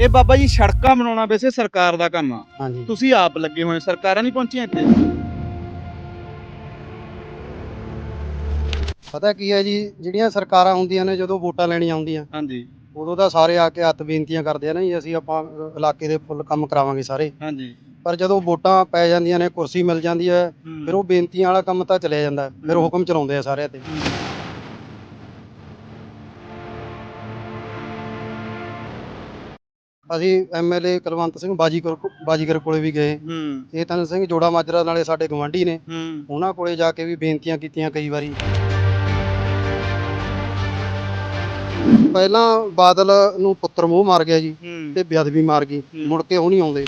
ਇਹ ਬਾਬਾ ਜੀ ਸੜਕਾਂ ਬਣਾਉਣਾ ਵੈਸੇ ਸਰਕਾਰ ਦਾ ਕੰਮ ਆ ਹਾਂਜੀ ਤੁਸੀਂ ਆਪ ਲੱਗੇ ਹੋਏ ਸਰਕਾਰਾਂ ਨਹੀਂ ਪਹੁੰਚੀਆਂ ਇੱਥੇ ਪਤਾ ਕੀ ਹੈ ਜੀ ਜਿਹੜੀਆਂ ਸਰਕਾਰਾਂ ਹੁੰਦੀਆਂ ਨੇ ਜਦੋਂ ਵੋਟਾਂ ਲੈਣੀਆਂ ਆਉਂਦੀਆਂ ਹਾਂਜੀ ਉਦੋਂ ਤਾਂ ਸਾਰੇ ਆ ਕੇ ਹੱਥ ਬੇਨਤੀਆਂ ਕਰਦੇ ਆ ਨਾ ਜੀ ਅਸੀਂ ਆਪਾਂ ਇਲਾਕੇ ਦੇ ਫੁੱਲ ਕੰਮ ਕਰਾਵਾਂਗੇ ਸਾਰੇ ਹਾਂਜੀ ਪਰ ਜਦੋਂ ਵੋਟਾਂ ਪੈ ਜਾਂਦੀਆਂ ਨੇ ਕੁਰਸੀ ਮਿਲ ਜਾਂਦੀ ਹੈ। ਫਿਰ ਉਹ ਬੇਨਤੀਆਂ ਵਾਲਾ ਕੰਮ ਤਾਂ ਚਲਿਆ ਜਾਂਦਾ। ਫਿਰ। ਹੁਕਮ ਚਲਾਉਂਦੇ ਆ ਸਾਰਿਆਂ ਤੇ ਅਸੀਂ ਐਮਐਲਏ ਕੁਲਵੰਤ ਸਿੰਘ ਬਾਜੀਗਰ ਬਾਜੀਗਰ ਕੋਲੇ ਵੀ ਗਏ। ਹੂੰ। ਚੇਤਨ ਸਿੰਘ ਜੋੜਾ ਮਾਜਰਾ ਨਾਲੇ ਸਾਡੇ ਗਵਾਂਢੀ ਨੇ। ਹੂੰ। ਉਹਨਾਂ ਕੋਲੇ ਜਾ ਕੇ ਵੀ ਬੇਨਤੀਆਂ ਕੀਤੀਆਂ ਕਈ ਵਾਰੀ। ਪਹਿਲਾਂ ਬਾਦਲ ਨੂੰ ਪੁੱਤਰ ਮੂੰਹ ਮਾਰ ਗਿਆ ਜੀ ਤੇ ਬੇਅਦਬੀ ਮਾਰ ਗਈ। ਮੁੜ ਕੇ ਉਹ ਨਹੀਂ ਆਉਂਦੇ।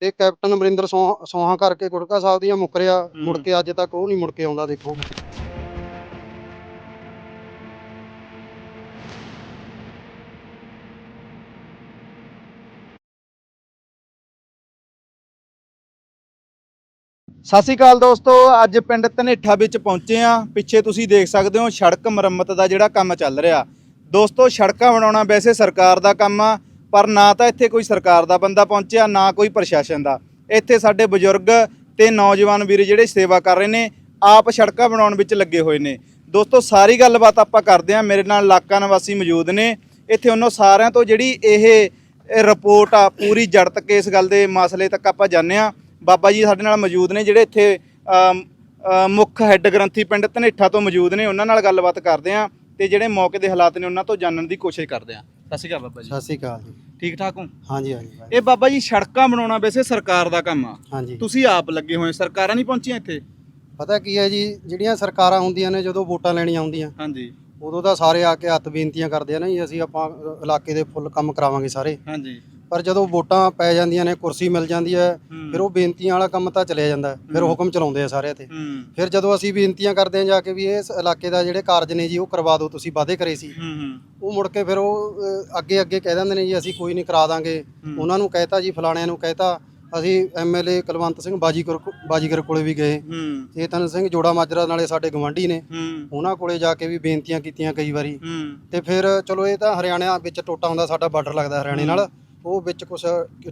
ਤੇ ਕੈਪਟਨ ਅਮਰਿੰਦਰ ਸੋਹਾ ਸੋਹਾ ਕਰਕੇ ਗੁਟਕਾ ਸਾਹਿਬ ਦੀਆਂ ਮੁੱਕਰਿਆ। ਮੁੜ। ਕੇ ਅੱਜ ਤੱਕ ਉਹ ਨਹੀਂ ਮੁੜ ਕੇ ਆਉਂਦਾ ਦੇਖੋ। ਸਤਿ ਸ਼੍ਰੀ ਅਕਾਲ ਦੋਸਤੋ, ਅੱਜ ਪਿੰਡ ਧਨੇਠਾ ਵਿੱਚ ਪਹੁੰਚੇ ਆ ਪਿੱਛੇ ਤੁਸੀਂ ਦੇਖ ਸਕਦੇ ਹੋ ਸੜਕ ਮੁਰੰਮਤ ਦਾ ਜਿਹੜਾ ਕੰਮ ਚੱਲ ਰਿਹਾ। ਦੋਸਤੋ, ਸੜਕਾਂ ਬਣਾਉਣਾ ਵੈਸੇ ਸਰਕਾਰ ਦਾ ਕੰਮ ਆ, ਪਰ ਨਾ ਤਾਂ ਇੱਥੇ ਕੋਈ ਸਰਕਾਰ ਦਾ ਬੰਦਾ ਪਹੁੰਚਿਆ, ਨਾ ਕੋਈ ਪ੍ਰਸ਼ਾਸਨ ਦਾ। ਇੱਥੇ ਸਾਡੇ ਬਜ਼ੁਰਗ ਤੇ ਨੌਜਵਾਨ ਵੀਰ ਜਿਹੜੇ ਸੇਵਾ ਕਰ ਰਹੇ ਨੇ, ਆਪ ਸੜਕਾਂ ਬਣਾਉਣ ਵਿੱਚ ਲੱਗੇ ਹੋਏ ਨੇ। ਦੋਸਤੋ, ਸਾਰੀ ਗੱਲਬਾਤ ਆਪਾਂ ਕਰਦੇ ਆ ਮੇਰੇ ਨਾਲ ਇਲਾਕਾ ਨਿਵਾਸੀ ਮੌਜੂਦ ਨੇ। ਇੱਥੇ ਉਹਨਾਂ ਸਾਰਿਆਂ ਤੋਂ ਜਿਹੜੀ ਇਹ ਰਿਪੋਰਟ ਆ, ਪੂਰੀ ਜੜ ਤੱਕ ਇਸ ਗੱਲ ਦੇ ਮਸਲੇ ਤੱਕ ਆਪਾਂ ਜਾਣਦੇ ਆ ਬਾਬਾ ਜੀ ਸਾਡੇ ਨਾਲ ਮੌਜੂਦ ਨੇ ਜਿਹੜੇ ਇੱਥੇ ਮੁੱਖ ਹੈੱਡ ਗ੍ਰੰਥੀ ਪਿੰਡ ਧਨੇਠਾ ਤੋਂ ਮੌਜੂਦ ਨੇ ਉਹਨਾਂ ਨਾਲ ਗੱਲਬਾਤ ਕਰਦੇ ਆ ਤੇ ਜਿਹੜੇ ਮੌਕੇ ਦੇ ਹਾਲਾਤ ਨੇ ਉਹਨਾਂ ਤੋਂ ਜਾਣਨ ਦੀ ਕੋਸ਼ਿਸ਼ ਕਰਦੇ ਆ ਸਤਿ ਸ਼੍ਰੀ ਅਕਾਲ ਬਾਬਾ ਜੀ। ਸਤਿ ਸ੍ਰੀ ਅਕਾਲ ਜੀ। ਠੀਕ ਠਾਕ ਹੋ? ਹਾਂਜੀ ਹਾਂਜੀ। ਇਹ ਬਾਬਾ ਜੀ ਸੜਕਾਂ ਬਣਾਉਣਾ ਵੈਸੇ ਸਰਕਾਰ ਦਾ ਕੰਮ ਆ। ਹਾਂਜੀ। ਤੁਸੀਂ ਆਪ ਲੱਗੇ ਹੋਏ ਸਰਕਾਰਾਂ ਨਹੀਂ ਪਹੁੰਚੀਆਂ ਇੱਥੇ? ਪਤਾ ਕੀ ਹੈ ਜੀ ਜਿਹੜੀਆਂ ਸਰਕਾਰਾਂ ਹੁੰਦੀਆਂ ਨੇ ਜਦੋਂ ਵੋਟਾਂ ਲੈਣੀਆਂ ਆਉਂਦੀਆਂ ਹਾਂਜੀ। ਉਦੋਂ ਤਾਂ ਸਾਰੇ ਆ ਕੇ ਹੱਥ ਬੇਨਤੀਆਂ ਕਰਦੇ ਆ ਨਾ ਜੀ ਅਸੀਂ ਆਪਾਂ ਇਲਾਕੇ ਦੇ ਫੁੱਲ ਕੰਮ ਕਰਾਵਾਂਗੇ ਸਾਰੇ। ਹਾਂਜੀ। ਪਰ ਜਦੋਂ ਵੋਟਾਂ ਪੈ ਜਾਂਦੀਆਂ ਨੇ ਕੁਰਸੀ ਮਿਲ ਜਾਂਦੀ ਹੈ। ਫਿਰ ਉਹ ਬੇਨਤੀਆਂ ਵਾਲਾ ਕੰਮ ਤਾਂ ਚਲਿਆ ਜਾਂਦਾ ਹੈ। ਫਿਰ। ਹੁਕਮ ਚਲਾਉਂਦੇ ਆ ਸਾਰਿਆਂ ਤੇ। ਫਿਰ ਜਦੋਂ ਅਸੀਂ ਬੇਨਤੀਆਂ ਕਰਦੇ ਹਾਂ ਜਾ ਕੇ ਵੀ ਇਸ ਇਲਾਕੇ ਦਾ ਜਿਹੜੇ ਕਾਰਜ ਨੇ ਜੀ ਉਹ ਕਰਵਾ ਦਿਓ ਤੁਸੀਂ ਵਾਅਦੇ ਕਰੇ ਸੀ। ਉਹ ਮੁੜ ਕੇ ਫਿਰ ਉਹ ਅੱਗੇ ਅੱਗੇ ਕਹਿ ਦਿੰਦੇ ਨੇ ਜੀ ਅਸੀਂ ਕੋਈ ਨਹੀਂ ਕਰਾ ਦਾਂਗੇ। ਉਹਨਾਂ ਨੂੰ ਕਹਿਤਾ ਜੀ ਫਲਾਣਿਆਂ ਨੂੰ ਕਹਿਤਾ। ਅਸੀਂ ਐਮਐਲਏ ਕੁਲਵੰਤ ਸਿੰਘ ਬਾਜੀਗਰ ਬਾਜੀਗਰ ਕੋਲੇ ਵੀ ਗਏ। ਚੇਤਨ ਸਿੰਘ ਜੋੜਾ ਮਾਜਰਾ ਨਾਲੇ ਸਾਡੇ ਗਵਾਂਢੀ ਨੇ। ਉਹਨਾਂ ਕੋਲੇ ਜਾ ਕੇ ਵੀ ਬੇਨਤੀਆਂ ਕੀਤੀਆਂ ਕਈ ਵਾਰੀ। ਤੇ ਫਿਰ ਚਲੋ ਇਹ ਤਾਂ ਹਰਿਆਣਾ ਵਿੱਚ ਟੋਟਾ ਹੁੰਦਾ ਸਾਡਾ ਬਾਰਡਰ ਲੱਗਦਾ ਹਰਿਆਣੇ ਨਾਲ। ਉਹ ਵਿੱਚ ਕੁਛ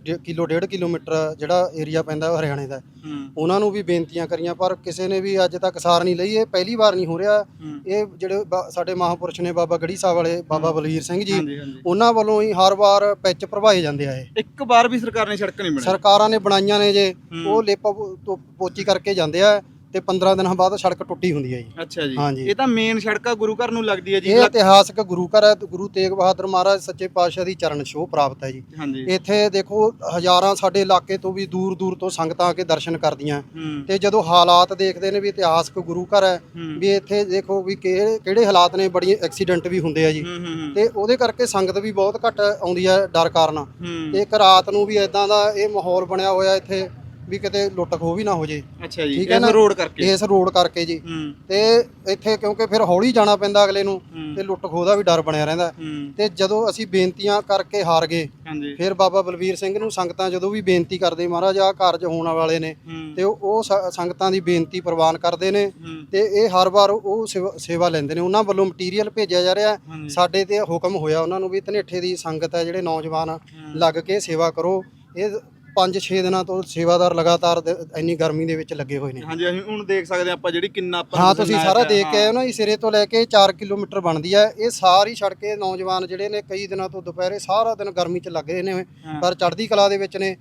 ਡੇ- ਕਿਲੋ ਡੇਢ ਕਿਲੋਮੀਟਰ ਜਿਹੜਾ ਏਰੀਆ ਪੈਂਦਾ ਉਹ ਹਰਿਆਣੇ ਦਾ ਹੂੰ। ਉਹਨਾਂ ਨੂੰ ਵੀ ਬੇਨਤੀਆਂ ਕਰੀਆਂ ਪਰ ਕਿਸੇ ਨੇ ਵੀ ਅੱਜ ਤੱਕ ਸਾਰ ਨਹੀਂ ਲਈ। ਇਹ ਪਹਿਲੀ ਵਾਰ ਨਹੀਂ ਹੋ ਰਿਹਾ। ਹੂੰ। ਇਹ ਜਿਹੜੇ ਬਾ- ਸਾਡੇ ਮਹਾਪੁਰਸ਼ ਨੇ ਬਾਬਾ ਗੜੀ ਸਾਹਿਬ ਵਾਲੇ ਬਾਬਾ ਬਲਵੀਰ ਸਿੰਘ ਜੀ ਹਾਂਜੀ ਹਾਂਜੀ। ਉਹਨਾਂ ਵੱਲੋਂ ਹੀ ਹਰ ਵਾਰ ਪਿੱਚ ਭਰਵਾਏ ਜਾਂਦੇ ਆ ਇਹ। ਇੱਕ ਵਾਰ ਵੀ ਸਰਕਾਰ ਨੇ ਸੜਕ ਨਹੀਂ ਬਣਾਈ। ਸਰਕਾਰਾਂ ਨੇ ਬਣਾਈਆਂ ਨੇ ਜੇ ਹੂੰ। ਉਹ ਲੇਪਾ ਪੋ- ਤੋਂ ਪੋਚੀ ਕਰਕੇ ਜਾਂਦੇ ਆ। ਤੇ 15 ਦਿਨਾਂ ਬਾਅਦ ਸੜਕ ਟੁੱਟੀ ਹੁੰਦੀ ਹੈ ਜੀ। ਅੱਛਾ ਜੀ। ਹਾਂਜੀ। ਇਹ ਤਾਂ ਮੇਨ ਸੜਕਾ ਗੁਰੂ ਘਰ ਨੂੰ ਲੱਗਦੀ ਹੈ ਜੀ। ਇਹ ਇਤਿਹਾਸਕ ਗੁਰੂ ਘਰ ਹੈ ਗੁਰੂ ਤੇਗ ਬਹਾਦਰ ਮਹਾਰਾਜ ਸੱਚੇ ਪਾਤਸ਼ਾਹ ਦੀ ਚਰਨ ਛੋਹ ਪ੍ਰਾਪਤ ਹੈ ਜੀ। ਹਾਂਜੀ। ਇੱਥੇ ਦੇਖੋ ਹਜ਼ਾਰਾਂ ਸਾਡੇ ਇਲਾਕੇ ਤੋਂ ਵੀ ਦੂਰ ਦੂਰ ਤੋਂ ਸੰਗਤਾਂ ਆ ਕੇ ਦਰਸ਼ਨ ਕਰਦੀਆਂ। ਹੂੰ। ਤੇ ਜਦੋਂ ਹਾਲਾਤ ਦੇਖਦੇ ਨੇ ਵੀ ਇਤਿਹਾਸਕ ਗੁਰੂ ਘਰ ਹੈ ਹੂੰ। ਵੀ ਇੱਥੇ ਦੇਖੋ ਵੀ ਕਿਹੜੇ ਕਿਹੜੇ ਹਾਲਾਤ ਨੇ ਬੜੀ ਐਕਸੀਡੈਂਟ ਵੀ ਹੁੰਦੇ ਆ ਜੀ। ਹੂੰ ਹੂੰ ਤੇ ਉਹਦੇ ਕਰਕੇ ਸੰਗਤ ਵੀ ਬਹੁਤ ਘੱਟ ਆਉਂਦੀ ਹੈ ਡਰ ਕਾਰਨ। ਹੂੰ। ਤੇ ਇੱਕ ਰਾਤ ਨੂੰ ਵੀ ਇਦਾਂ ਦਾ ਇਹ ਮਾਹੌਲ ਬਣਿਆ ਹੋਇਆ ਇੱਥੇ। ਵੀ ਕਿਤੇ ਲੁੱਟ ਖੋਹ ਵੀ ਨਾ ਹੋ ਜੇ। ਅੱਛਾ ਜੀ ਇਸ? ਰੋਡ ਕਰਕੇ। ਇਸ ਰੋਡ ਕਰਕੇ ਜੀ। ਹੂੰ। ਤੇ ਇੱਥੇ ਕਿਉਂਕਿ ਫਿਰ ਹੌਲੀ ਜਾਣਾ ਪੈਂਦਾ ਅਗਲੇ ਨੂੰ ਤੇ ਲੁੱਟ ਖੋਹ ਦਾ ਵੀ ਡਰ ਬਣਿਆ ਰਹਿੰਦਾ। ਹੂੰ। ਤੇ ਜਦੋਂ ਅਸੀਂ ਬੇਨਤੀਆਂ ਕਰਕੇ ਹਾਰ ਗਏ ਹਾਂਜੀ। ਫਿਰ ਬਾਬਾ ਬਲਵੀਰ ਸਿੰਘ ਨੂੰ ਸੰਗਤਾਂ ਜਦੋਂ ਵੀ ਬੇਨਤੀ ਕਰਦੇ ਮਹਾਰਾਜ ਆਹ ਕਾਰਜ ਹੋਣ ਵਾਲੇ ਨੇ ਤੇ ਉਹ ਸੰਗਤਾਂ ਦੀ ਬੇਨਤੀ ਪ੍ਰਵਾਨ ਕਰਦੇ ਨੇ ਤੇ ਇਹ ਹਰ ਵਾਰ ਉਹ ਸੇਵਾ- ਲੈਂਦੇ ਨੇ। ਉਹਨਾਂ ਵੱਲੋਂ ਮਟੀਰੀਅਲ ਭੇਜਿਆ ਜਾ ਰਿਹਾ। ਸਾਡੇ ਤੇ ਹੁਕਮ ਹੋਇਆ ਉਹਨਾਂ ਨੂੰ ਵੀ ਧਨੇਠੇ ਦੀ ਸੰਗਤ ਹੈ ਜਿਹੜੇ ਨੌਜਵਾਨ ਲੱਗ ਕੇ ਸੇਵਾ ਕਰੋ। ਇਹ 5-6 ਦਿਨਾਂ ਤੋਂ ਸੇਵਾਦਾਰ ਲਗਾਤਾਰ ਦ- ਇੰਨੀ ਗਰਮੀ ਦੇ ਵਿੱਚ ਲੱਗੇ ਹੋਏ ਨੇ। ਹਾਂਜੀ ਅਸੀਂ ਹੁਣ ਦੇਖ ਸਕਦੇ ਹਾਂ ਆਪਾਂ ਜਿਹੜੀ ਕਿੰਨਾ ਆਪਾਂ ਹਾਂ ਤੁਸੀਂ ਸਾਰਾ ਦੇਖ ਕੇ ਆਏ ਹੋ ਨਾ ਜੀ ਸਿਰੇ ਤੋਂ ਲੈ ਕੇ 4 ਕਿਲੋਮੀਟਰ ਬਣਦੀ ਹੈ ਇਹ ਸਾਰੀ ਸੜਕੇ ਨੌਜਵਾਨ ਜਿਹੜੇ ਨੇ ਕਈ ਦਿਨਾਂ ਤੋਂ ਦੁਪਹਿਰੇ ਸਾਰਾ ਦਿਨ ਗਰਮੀ 'ਚ ਲੱਗ ਨੇ। ਪਰ ਚੜ੍ਹਦੀ ਕਲਾ ਦੇ ਵਿੱਚ ਨੇ।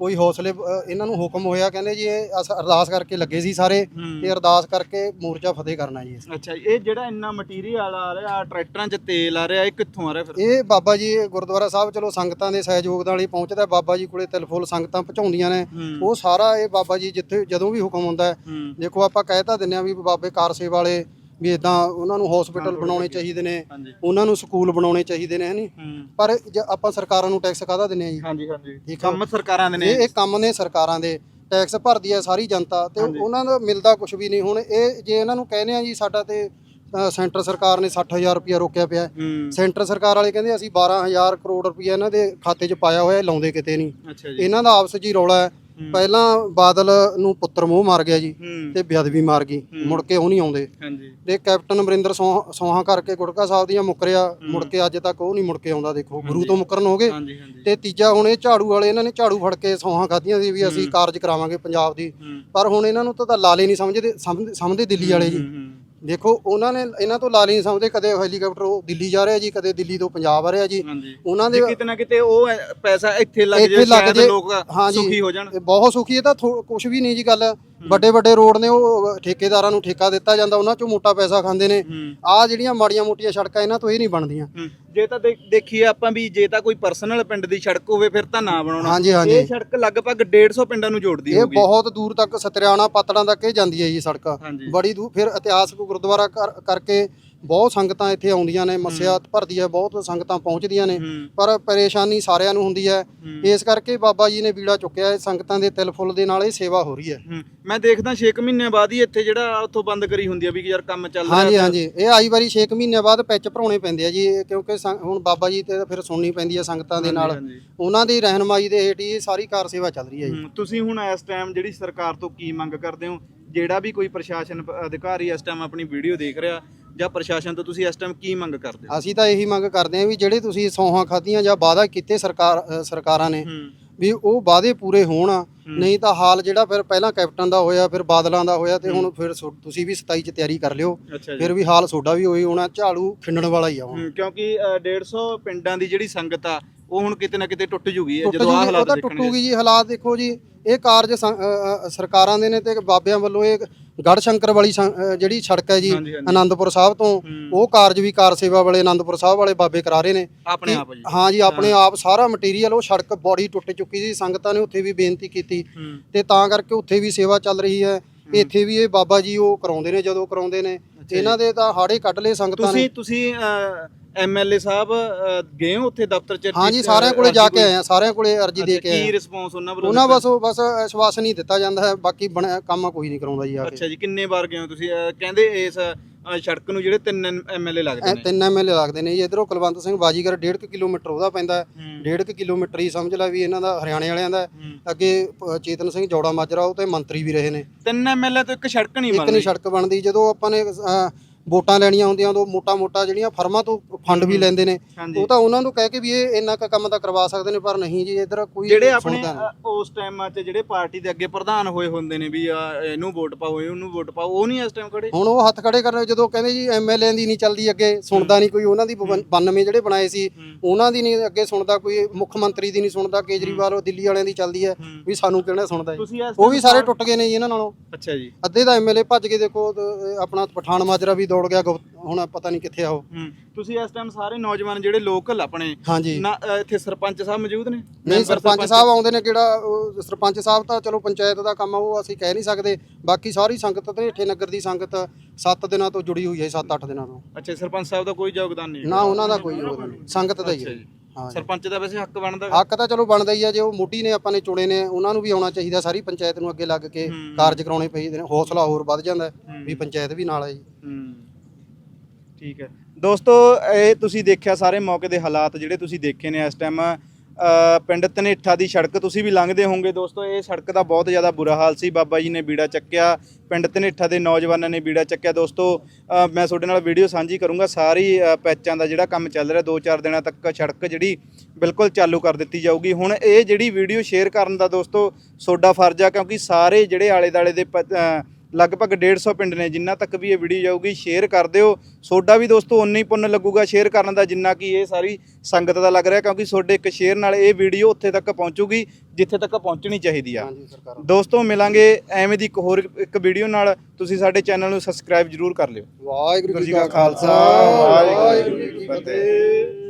ਕੋਈ ਹੌਸਲੇ ਅ, ਇਹਨਾਂ ਨੂੰ ਹੁਕਮ ਹੋਇਆ ਕਹਿੰਦੇ ਜੀ ਇਹ ਅਸ- ਅਰਦਾਸ ਕਰਕੇ ਲੱਗੇ ਸੀ ਸਾਰੇ ਹੂੰ। ਤੇ ਅਰਦਾਸ ਕਰਕੇ ਮੋਰਚਾ ਫਤਿਹ ਕਰਨਾ ਜੀ ਇਸ। ਅੱਛਾ ਜੀ, ਇਹ ਜਿਹੜਾ ਇੰਨਾ ਮਟੀਰੀਅਲ ਆ ਰਿਹਾ ਟਰੈਕਟਰਾਂ 'ਚ ਤੇਲ ਆ ਰਿਹਾ ਇਹ ਕਿੱਥੋਂ ਆ ਰਿਹਾ ਫਿਰ ਇਹ ਬਾਬਾ ਜੀ ਗੁਰਦੁਆਰਾ ਸਾਹਿਬ ਚਲੋ ਸੰਗਤਾਂ ਦੇ ਸਹਿਯੋਗ ਨਾਲ ਹੀ ਪਹੁੰਚਦਾ ਬਾਬਾ ਜੀ ਕੋਲੇ ਤਿਲ ਫੁੱਲ ਸੰਗਤਾਂ ਪਹੁੰਚਾਉਂਦੀਆਂ ਨੇ ਹੂੰ ਉਹ ਸਾਰਾ ਇਹ ਬਾਬਾ ਜੀ ਜਿੱਥੇ ਜਦੋਂ ਵੀ ਹੁਕਮ ਹੁੰਦਾ ਹੈ ਹੂੰ ਦੇਖੋ ਆਪਾਂ ਕਹਿ ਤਾਂ ਦਿੰਦੇ ਆ ਵੀ ਬਾਬੇ ਕਾਰ ਸੇਵਾ ਵਾਲੇ ਵੀ ਇਦਾਂ ਉਹਨਾਂ ਨੂੰ ਹਸਪੀਟਲ ਬਣਾਉਣੇ ਚਾਹੀਦੇ ਨੇ ਉਹਨਾਂ ਨੂੰ ਸਕੂਲ ਬਣਾਉਣੇ ਚਾਹੀਦੇ ਨੇ ਹਨੀ ਪਰ ਜੇ ਆਪਾਂ ਸਰਕਾਰਾਂ ਨੂੰ ਟੈਕਸ ਕਾਹਦਾ ਦਿੰਦੇ ਆ ਜੀ? ਹਾਂਜੀ ਹਾਂਜੀ। ਕੰਮ ਸਰਕਾਰਾਂ ਦੇ ਨੇ ਇਹ ਕੰਮ ਨੇ ਸਰਕਾਰਾਂ ਦੇ। ਟੈਕਸ ਭਰਦੀ ਹੈ ਸਾਰੀ ਜਨਤਾ ਤੇ। ਉਹਨਾਂ ਦਾ ਮਿਲਦਾ ਕੁਝ ਵੀ ਨਹੀਂ। ਹੁਣ ਇਹ ਜੇ ਇਹਨਾਂ ਨੂੰ ਕਹਿੰਦੇ ਆ ਜੀ ਸਾਡਾ ਤੇ ਸੈਂਟਰ ਸਰਕਾਰ ਨੇ 60000 ਰੁਪਇਆ ਰੋਕਿਆ ਪਿਆ। ਸੈਂਟਰ ਸਰਕਾਰ ਵਾਲੇ ਕਹਿੰਦੇ ਅਸੀਂ 12000 ਕਰੋੜ ਰੁਪਇਆ ਇਹਨਾਂ ਦੇ ਖਾਤੇ 'ਚ ਪਾਇਆ ਹੋਇਆ ਲਾਉਂਦੇ ਕਿਤੇ ਨਹੀਂ। ਜੀ। ਇਹਨਾਂ ਦਾ ਆਪਸ 'ਚ ਹੀ ਰੌਲਾ ਹੈ। ਪਹਿਲਾਂ ਬਾਦਲ ਨੂੰ ਪੁੱਤਰ ਮੋਹ ਮਾਰ ਗਿਆ ਜੀ ਤੇ ਬੇਅਦਬੀ ਮਾਰ ਗਈ ਮੁੜ ਕੇ ਉਹ ਨਹੀਂ ਆਉਂਦੇ। ਹਾਂਜੀ। ਤੇ ਕੈਪਟਨ ਅਮਰਿੰਦਰ ਸੌਹਾਂ ਕਰਕੇ ਗੁਟਕਾ ਸਾਹਿਬ ਦੀਆਂ ਮੁੱਕਰਿਆ ਮੁੜ ਕੇ ਅੱਜ ਤੱਕ ਉਹ ਨਹੀਂ ਮੁੜ ਕੇ ਆਉਂਦਾ ਦੇਖੋ ਗੁਰੂ ਤੋਂ ਮੁੱਕਰਨ ਹੋ ਗਏ। ਤੇ ਤੀਜਾ ਹੁਣ ਇਹ ਝਾੜੂ ਵਾਲੇ ਇਹਨਾਂ ਨੇ ਝਾੜੂ ਫੜ ਕੇ ਸੌਹਾਂ ਖਾਧੀਆਂ ਸੀ ਵੀ ਅਸੀਂ ਕਾਰਜ ਕਰਾਵਾਂਗੇ ਪੰਜਾਬ ਦੀ। ਪਰ ਹੁਣ ਇਹਨਾਂ ਨੂੰ ਤਾਂ ਲਾਲੇ ਨਹੀਂ ਸਮਝਦੇ ਸਮਝ- ਸਮਝਦੇ ਦਿੱਲੀ ਵਾਲੇ ਜੀ। ਦੇਖੋ ਉਹਨਾਂ ਨੇ ਇਹਨਾਂ ਤੋਂ ਲਾਲੇ ਨਹੀਂ ਸਮਝਦੇ ਕਦੇ ਹੈਲੀਕਾਪਟਰ ਉਹ ਦਿੱਲੀ ਜਾ ਰਿਹਾ ਜੀ ਕਦੇ ਦਿੱਲੀ ਤੋਂ ਪੰਜਾਬ ਆ ਰਿਹਾ ਜੀ। ਹਾਂਜੀ। ਉਹਨਾਂ ਦੇ ਜੇ ਕਿਤੇ ਨਾ ਕਿਤੇ ਉਹ ਪੈਸਾ ਇੱਥੇ ਲੱਗ ਸ਼ਾਇਦ ਜੇ- ਲੋਕ ਹਾਂਜੀ। ਸੁਖੀ ਹੋ ਜਾਣ। ਇਹ ਬਹੁਤ ਸੁਖੀ ਇਹ ਤਾਂ ਕੁਝ ਵੀ ਨਹੀਂ ਜੀ ਗੱਲ। ਵੱਡੇ ਵੱਡੇ ਰੋਡ ਨੇ ਉਹ ਠੇਕੇਦਾਰਾਂ ਨੂੰ ਠੇਕਾ ਦਿੱਤਾ ਜਾਂਦਾ ਉਹਨਾਂ ਚੋਂ ਮੋਟਾ ਪੈਸਾ ਖਾਂਦੇ ਨੇ। ਹੂੰ। ਆਹ ਜਿਹੜੀਆਂ ਮਾੜੀਆਂ ਮੋਟੀਆਂ ਸੜਕਾਂ ਇਹਨਾਂ ਤੋਂ ਇਹ ਨਹੀਂ ਬਣਦੀਆਂ। ਜੇ ਤਾਂ ਦੇਖ- ਦੇਖੀਏ ਆਪਾਂ ਵੀ ਜੇ ਤਾਂ ਕੋਈ ਪਰਸਨਲ ਪਿੰਡ ਦੀ ਸੜਕ ਹੋਵੇ ਫਿਰ ਤਾਂ ਨਾ ਬਣਾਉਣਾ। ਹਾਂਜੀ ਹਾਂਜੀ। ਇਹ ਸੜਕ ਲਗਭਗ 150 ਪਿੰਡਾਂ ਨੂੰ ਜੋੜਦੀ ਇਹ ਹੋਊਗੀ। ਬਹੁਤ ਦੂਰ ਤੱਕ ਸਤਰਿਆਣਾ ਪਾਤੜਾਂ ਤੱਕ ਇਹ ਜਾਂਦੀ ਹੈ ਜੀ ਸੜਕ। ਹਾਂਜੀ। ਬੜੀ ਦੂਰ ਫਿਰ ਇਤਿਹਾਸਕ ਗੁਰਦੁਆਰਾ ਕਰ- ਕਰਕੇ ਬਹੁਤ ਸੰਗਤਾਂ ਇੱਥੇ ਆਉਂਦੀਆਂ ਨੇ ਮੱਸਿਆ ਭਰਦੀ ਹੈ ਬਹੁਤ ਸੰਗਤਾਂ ਪਹੁੰਚਦੀਆਂ ਨੇ ਪਰ ਪਰੇਸ਼ਾਨੀ ਸਾਰਿਆਂ ਨੂੰ ਹੁੰਦੀ ਹੈ। ਇਸ ਕਰਕੇ ਬਾਬਾ ਜੀ ਨੇ ਬੀੜਾ ਚੁੱਕਿਆ ਹੈ ਸੰਗਤਾਂ ਦੇ ਤਿਲ ਫੁੱਲ ਦੇ ਨਾਲ ਇਹ ਸੇਵਾ ਹੋ ਰਹੀ ਹੈ ਹੂੰ। ਮੈਂ ਦੇਖਦਾ 6 ਮਹੀਨਿਆਂ ਬਾਅਦ ਹੀ ਇੱਥੇ ਜਿਹੜਾ ਉੱਥੋਂ ਬੰਦ ਕਰੀ ਹੁੰਦੀ ਆ ਵੀ ਯਾਰ ਕੰਮ ਚੱਲ ਰਿਹਾ ਹਾਂਜੀ ਤਾਂ- ਹਾਂਜੀ ਇਹ ਆਈ ਵਾਰੀ 6 ਮਹੀਨਿਆਂ ਬਾਅਦ ਪੈਚ ਭਰਾਉਣੇ ਪੈਂਦੇ ਆ ਜੀ ਇਹ ਕਿਉਂਕਿ ਹੁਣ ਬਾਬਾ ਜੀ ਤੇ ਫਿਰ ਸੁਣਨੀ ਪੈਂਦੀ ਹੈ ਸੰਗਤਾਂ ਦੇ ਨਾਲ ਹਾਂਜੀ। ਉਹਨਾਂ ਦੀ ਰਹਿਨਮਾਈ ਦੇ ਹੇਠ ਹੀ ਇਹ ਸਾਰੀ ਕਾਰ ਸੇਵਾ ਚੱਲ ਰਹੀ ਹੈ ਜੀ ਹੂੰ। ਤੁਸੀਂ ਹੁਣ ਇਸ ਟਾਈਮ ਜਿਹੜੀ ਸਰਕਾਰ ਤੋਂ ਕੀ ਮੰਗ ਕਰਦੇ ਹੋ ਜਿਹੜਾ ਵੀ ਕੋਈ ਪ੍ਰਸ਼ਾਸਨ ਅਧਿਕਾਰੀ ਇਸ ਟਾਈਮ ਆਪਣੀ ਵੀਡੀਓ ਦੇਖ ਰਿਹਾ ਜਾਂ ਪ੍ਰਸ਼ਾਸਨ ਤੋਂ ਤੁਸੀਂ ਇਸ ਟਾਈਮ ਕੀ ਮੰਗ ਕਰਦੇ? ਹੋ ਅਸੀਂ ਤਾਂ ਇਹੀ ਮੰਗ ਕਰਦੇ ਹਾਂ ਵੀ ਜਿਹੜੇ ਤੁਸੀਂ ਸੌਹਾਂ ਖਾਧੀਆਂ ਜਾਂ ਵਾਅਦਾ ਕੀਤੇ ਸਰਕਾਰ ਸਰਕਾਰਾਂ ਨੇ ਵੀ ਉਹ ਵਾਅਦੇ ਪੂਰੇ ਹੋਣ ਨਹੀਂ ਤਾਂ ਹਾਲ ਜਿਹੜਾ ਫਿਰ ਪਹਿਲਾਂ ਕੈਪਟਨ ਦਾ ਹੋਇਆ ਫਿਰ ਬਾਦਲਾਂ ਦਾ ਹੋਇਆ ਤੇ ਹੁਣ ਫਿਰ ਤੁਸੀਂ ਵੀ 27 ਚ ਤਿਆਰੀ ਕਰ ਲਿਓ ਫਿਰ ਵੀ ਹਾਲ ਸੋਡਾ ਵੀ ਹੋਈ ਹੋਣਾ ਝਾੜੂ ਖਿੰਡਣ ਵਾਲਾ ਹੀ ਆ ਹੁਣ। ਕਿਉਂਕਿ ਅ, 150 ਪਿੰਡਾਂ ਦੀ ਜਿਹੜੀ ਸੰਗਤ ਆ ਉਹ ਹੁਣ ਕਿਤੇ ਨਾ ਕਿਤੇ ਟੁੱਟ ਜੂਗੀ ਜਦੋਂ ਆ ਹਾਲਾਤ ਦੇਖਣਗੇ। ਟੁੱਟੂਗੀ ਜੀ। ਹਾਲਾਤ ਦੇਖੋ ਜੀ ਇਹ ਕਾਰਜ ਸੰ- ਅ, ਅ, ਸਰਕਾਰਾਂ ਦੇ ਨੇ ਤੇ ਬਾਬਿਆਂ ਵੱਲੋਂ ਇਹ ਗੜ ਸ਼ੰਕਰ ਵਾਲੀ ਸੰ- ਅ, ਜਿਹੜੀ ਸੜਕ ਹੈ ਜੀ ਹਾਂਜੀ, ਹਾਂਜੀ। ਆਨੰਦਪੁਰ ਸਾਹਿਬ ਤੋਂ। ਉਹ ਕਾਰਜ ਵੀ ਕਾਰ ਸੇਵਾ ਵਾਲੇ ਆਨੰਦਪੁਰ ਸਾਹਿਬ ਵਾਲੇ ਬਾਬੇ ਕਰਾ ਰਹੇ ਨੇ। ਆਪਣੇ ਆਪ ਜੀ। ਹਾਂ ਜੀ ਆਪਣੇ ਆਪ ਸਾਰਾ ਮਟੀਰੀਅਲ ਉਹ ਸੜਕ ਬੋਡੀ ਟੁੱਟ ਚੁੱਕੀ ਸੀ ਸੰਗਤਾਂ ਨੇ ਉੱਥੇ ਵੀ ਬੇਨਤੀ ਕੀਤੀ। ਹੂੰ। ਤੇ ਤਾਂ ਕਰਕੇ ਉੱਥੇ ਵੀ ਸੇਵਾ ਚੱਲ ਰਹੀ ਹੈ। ਇੱਥੇ ਵੀ ਇਹ ਬਾਬਾ ਜੀ ਉਹ ਕਰਾਉਂਦੇ ਨੇ ਜਦੋਂ ਕਰਾਉਂਦੇ ਨੇ। ਇਹਨਾਂ ਦੇ ਤਾਂ ਹਾੜੇ ਕੱਢ ਲਏ ਸੰਗਤਾਂ ਨੇ। ਤੁਸੀਂ ਤੁਸੀਂ ਐਮਐਲਏ ਸਾਹਿਬ ਗਏ ਹੋ ਉੱਥੇ ਦਫ਼ਤਰ ਚ? ਹਾਂ ਜੀ ਅ, ਸਾਰਿਆਂ ਕੋਲੇ ਜਾ ਕੇ ਆਏ ਆ ਸਾਰਿਆਂ ਕੋਲੇ ਅਰਜੀ ਦੇ ਕੇ ਆਏ ਕੀ। ਰਿਸਪੌਂਸ ਉਹਨਾਂ ਵੱਲੋਂ ਉਹਨਾਂ? ਬਸ ਬਸ ਆਸ਼ਵਾਸਨ ਹੀ ਦਿੱਤਾ ਜਾਂਦਾ ਹੈ ਬਾਕੀ ਕੰਮ ਕੋਈ ਨਹੀਂ ਕਰਾਉਂਦਾ ਜੀ ਆ ਕੇ। ਅੱਛਾ ਜੀ ਕਿੰਨੇ ਵਾਰ ਗਏ ਹੋ ਤੁਸੀਂ? ਕਹਿੰਦੇ ਇਸ ਅ, ਸੜਕ ਨੂੰ ਜਿਹੜੇ ਤਿੰਨ ਐਮਐਲਏ ਲੱਗਦੇ ਇਹ ਨੇ ਤਿੰਨ ਐਮਐਲਏ ਲੱਗਦੇ ਨੇ ਜੀ ਇਧਰੋਂ ਕੁਲਵੰਤ ਸਿੰਘ ਬਾਜੀਗਰ 1.5 ਕਿਲੋਮੀਟਰ ਉਹਦਾ ਪੈਂਦਾ ਹੈ ਹੂੰ। 1.5 ਕਿਲੋਮੀਟਰ ਹੀ ਸਮਝ ਲੈ ਵੀ ਇਹਨਾਂ ਦਾ ਹਰਿਆਣੇ ਵਾਲਿਆਂ ਦਾ ਹੈ। ਹੂੰ। ਅੱਗੇ ਅ, ਚੇਤਨ ਸਿੰਘ ਜੋੜਾ ਮਾਜਰਾ ਉਹ ਤੇ ਮੰਤਰੀ ਵੀ ਰਹੇ ਨੇ ਤਿੰਨ ਐਮਐਲਏ ਤੋਂ ਇੱਕ ਸੜਕ ਨਹੀਂ ਇੱਕ ਬਣਦੀ ਨਹੀਂ ਸੜਕ ਬਣਦੀ ਜਦੋਂ ਆਪਾਂ ਨੇ ਅ, ਵੋਟਾਂ ਲੈਣੀਆਂ ਹੁੰਦੀਆਂ ਉਦੋਂ ਮੋਟਾ ਮੋਟਾ ਜਿਹੜੀਆਂ ਫਰਮਾਂ ਤੋਂ ਫੰਡ ਵੀ ਲੈਂਦੇ ਨੇ ਹਾਂਜੀ। ਉਹ ਤਾਂ ਉਹਨਾਂ ਨੂੰ ਕਹਿ ਕੇ ਵੀ ਇਹ ਇੰਨਾ ਕੁ ਕੰਮ ਤਾਂ ਕਰਵਾ ਸਕਦੇ ਨੇ ਪਰ ਨਹੀਂ ਜੀ ਇਧਰ ਕੋਈ ਜਿਹੜੇ ਆਪਣੇ ਸੁਣਦਾ ਨਹੀਂ। ਅ, ਉਸ ਟਾਈਮ 'ਚ ਜਿਹੜੇ ਪਾਰਟੀ ਦੇ ਅੱਗੇ ਪ੍ਰਧਾਨ ਹੋਏ ਹੁੰਦੇ ਨੇ ਵੀ ਆ, ਇਹਨੂੰ ਵੋਟ ਪਾਓ ਇਹਨੂੰ ਵੋਟ ਪਾਓ ਉਹ ਨਹੀਂ ਇਸ ਟਾਈਮ ਖੜੇ? ਹੁਣ ਉਹ ਹੱਥ ਖੜੇ ਕਰ ਰਹੇ ਜਦੋਂ ਕਹਿੰਦੇ ਜੀ ਐਮਐਲਏ ਦੀ ਨਹੀਂ ਚੱਲਦੀ ਅੱਗੇ ਸੁਣਦਾ ਨਹੀਂ ਕੋਈ ਉਹਨਾਂ ਦੀ 92 ਜਿਹੜੇ ਬਣਾਏ ਸੀ ਉਹਨਾਂ ਦੀ ਨਹੀਂ ਅੱਗੇ ਸੁਣਦਾ ਕੋਈ ਮੁੱਖ ਮੰਤਰੀ ਦੀ ਨਹੀਂ ਸੁਣਦਾ ਕੇਜਰੀਵਾਲ ਉਹ ਦਿੱਲੀ ਵਾਲਿਆਂ ਦੀ ਚੱਲਦੀ ਹੈ ਵੀ ਸਾਨੂੰ ਕਿਹੜਾ ਸੁਣਦਾ ਹੈ ਤੁਸੀਂ ਇਸ ਉਹ ਵੀ ਸਾਰੇ ਟੁੱਟ ਗਏ ਨੇ ਜੀ ਇਹਨਾਂ ਨਾਲੋਂ। ਅੱਛਾ ਜੀ। ਅੱਧੇ ਦਾ ਐਮਐਲਏ ਭੱਜ ਕੇ ਦੇਖੋ ਤੇ ਆਪਣਾ ਪਠਾਨ ਮਾਜਰਾ ਵੀ ਦੌੜ ਗਿਆ ਹੁਣ ਪਤਾ ਨਹੀਂ ਕਿੱਥੇ ਆ ਉਹ। ਹੂੰ। ਤੁਸੀਂ ਇਸ ਟਾਈਮ ਸਾਰੇ ਨੌਜਵਾਨ ਜਿਹੜੇ ਲੋਕਲ ਆਪਣੇ ਹਾਂਜੀ। ਨਾ ਅ, ਇੱਥੇ ਸਰਪੰਚ ਸਾਹਿਬ ਮੌਜੂਦ ਨੇ? ਨਹੀਂ ਮੈਂਬਰ ਸਰਪੰਚ ਸਾਹਿਬ ਆਉਂਦੇ ਨੇ ਕਿਹੜਾ ਉਹ ਸਰਪੰਚ ਸਾਹਿਬ ਤਾਂ ਚਲੋ ਪੰਚਾਇਤ ਦਾ ਕੰਮ ਆ ਉਹ ਅਸੀਂ ਕਹਿ ਨਹੀਂ ਸਕਦੇ। ਬਾਕੀ ਸਾਰੀ ਸੰਗਤ ਤੇ ਢੇਠੇ ਨਗਰ ਦੀ ਸੰਗਤ 7 ਦਿਨਾਂ ਤੋਂ ਜੁੜੀ ਹੋਈ ਹੈ 7-8 ਦਿਨਾਂ ਤੋਂ। ਅੱਛਾ ਸਰਪੰਚ ਸਾਹਿਬ ਦਾ ਕੋਈ ਯੋਗਦਾਨ ਨਹੀਂ ਨਾ ਉਹਨਾਂ ਦਾ ਕੋਈ ਯੋਗਦਾਨ ਨਹੀਂ। ਸੰਗਤ ਦਾ ਹੀ ਹੈ। ਜੀ। ਹਾਂ ਜੀ। ਸਰਪੰਚ ਦਾ ਵੈਸੇ ਹੱਕ ਬਣਦਾ। ਹੱਕ ਤਾਂ ਚਲੋ ਬਣਦਾ ਹੀ ਆ ਜੇ ਉਹ ਮੋਢੀ ਨੇ ਆਪਾਂ ਨੇ ਚੁਣੇ ਨੇ ਉਹਨਾਂ ਨੂੰ ਵੀ ਆਉਣਾ ਚਾਹੀਦਾ ਸਾਰੀ ਪੰਚਾਇਤ ਨੂੰ ਅੱਗੇ ਲੱਗ ਕੇ ਹੂੰ। ਕਾਰਜ ਕਰਾਉਣੇ ਚਾਹੀਦੇ ਨੇ। ਹੌਸਲਾ ਹੋਰ ਵੱਧ ਜਾਂਦਾ ਹੈ ਵੀ ਪੰਚਾਇਤ ਵੀ ਨਾਲ ਹੈ ਜੀ। ਠੀਕ ਹੈ। ਦੋਸਤੋ, ਇਹ ਤੁਸੀਂ ਦੇਖਿਆ ਸਾਰੇ ਮੌਕੇ ਦੇ ਹਾਲਾਤ ਜਿਹੜੇ ਤੁਸੀਂ ਦੇਖੇ ਨੇ ਇਸ ਟਾਈਮ ਪਿੰਡ ਤਨੇਠਾ ਦੀ ਸੜਕ ਤੁਸੀਂ ਵੀ ਲੰਘਦੇ ਹੋਵੋਗੇ। ਦੋਸਤੋ, ਇਹ ਸੜਕ ਦਾ ਬਹੁਤ ਜ਼ਿਆਦਾ ਬੁਰਾ ਹਾਲ ਸੀ। ਬਾਬਾ ਜੀ ਨੇ ਬੀੜਾ ਚੱਕਿਆ, ਪਿੰਡ ਤਨੇਠਾ ਦੇ ਨੌਜਵਾਨਾਂ ਨੇ ਬੀੜਾ ਚੱਕਿਆ। ਦੋਸਤੋ ਮੈਂ ਤੁਹਾਡੇ ਨਾਲ ਵੀਡੀਓ ਸਾਂਝੀ ਕਰੂੰਗਾ। ਸਾਰੀ ਪੈਚਾਂ ਦਾ ਜਿਹੜਾ ਕੰਮ ਚੱਲ ਰਿਹਾ 2-4 ਦਿਨਾਂ ਤੱਕ ਸੜਕ ਜਿਹੜੀ ਬਿਲਕੁਲ ਚਾਲੂ ਕਰ ਦਿੱਤੀ ਜਾਊਗੀ। ਹੁਣ ਇਹ ਜਿਹੜੀ ਵੀਡੀਓ ਸ਼ੇਅਰ ਕਰਨ ਦਾ ਦੋਸਤੋ ਤੁਹਾਡਾ ਫਰਜ਼ ਆ, ਕਿਉਂਕਿ ਸਾਰੇ ਜਿਹੜੇ ਆਲੇ-ਦਾਲੇ ਦੇ ਪ- ਲਗਭਗ 150 ਪਿੰਡ ਨੇ ਜਿੰਨਾ ਤੱਕ ਵੀ ਇਹ ਵੀਡੀਓ ਜਾਊਗੀ ਸ਼ੇਅਰ ਕਰ ਦਿਓ। ਸੋਡਾ ਵੀ ਦੋਸਤੋ ਉਨਾ ਹੀ ਪੁੰਨ ਲੱਗੂਗਾ ਸ਼ੇਅਰ ਕਰਨ ਦਾ ਜਿੰਨਾ ਕਿ ਇਹ ਸਾਰੀ ਸੰਗਤ ਦਾ ਲੱਗ ਰਿਹਾ ਕਿਉਂਕਿ ਤੁਹਾਡੇ ਇੱਕ ਸ਼ੇਅਰ ਨਾਲ ਇਹ ਵੀਡੀਓ ਉੱਥੇ ਤੱਕ ਪਹੁੰਚੂਗੀ ਜਿੱਥੇ ਤੱਕ ਪਹੁੰਚਣੀ ਚਾਹੀਦੀ ਆ। ਦੋਸਤੋ ਮਿਲਾਂਗੇ ਐਵੇਂ ਦੀ ਇੱਕ ਹੋਰ ਇੱਕ ਵੀਡੀਓ ਨਾਲ। ਤੁਸੀਂ ਸਾਡੇ ਚੈਨਲ ਨੂੰ ਸਬਸਕ੍ਰਾਈਬ ਜਰੂਰ ਕਰ ਲਿਓ। ਵਾਹਿਗੁਰੂ ਜੀ ਕਾ ਖਾਲਸਾ ਵਾਹਿਗੁਰੂ ਜੀ ਕੀ ਫਤਿਹ।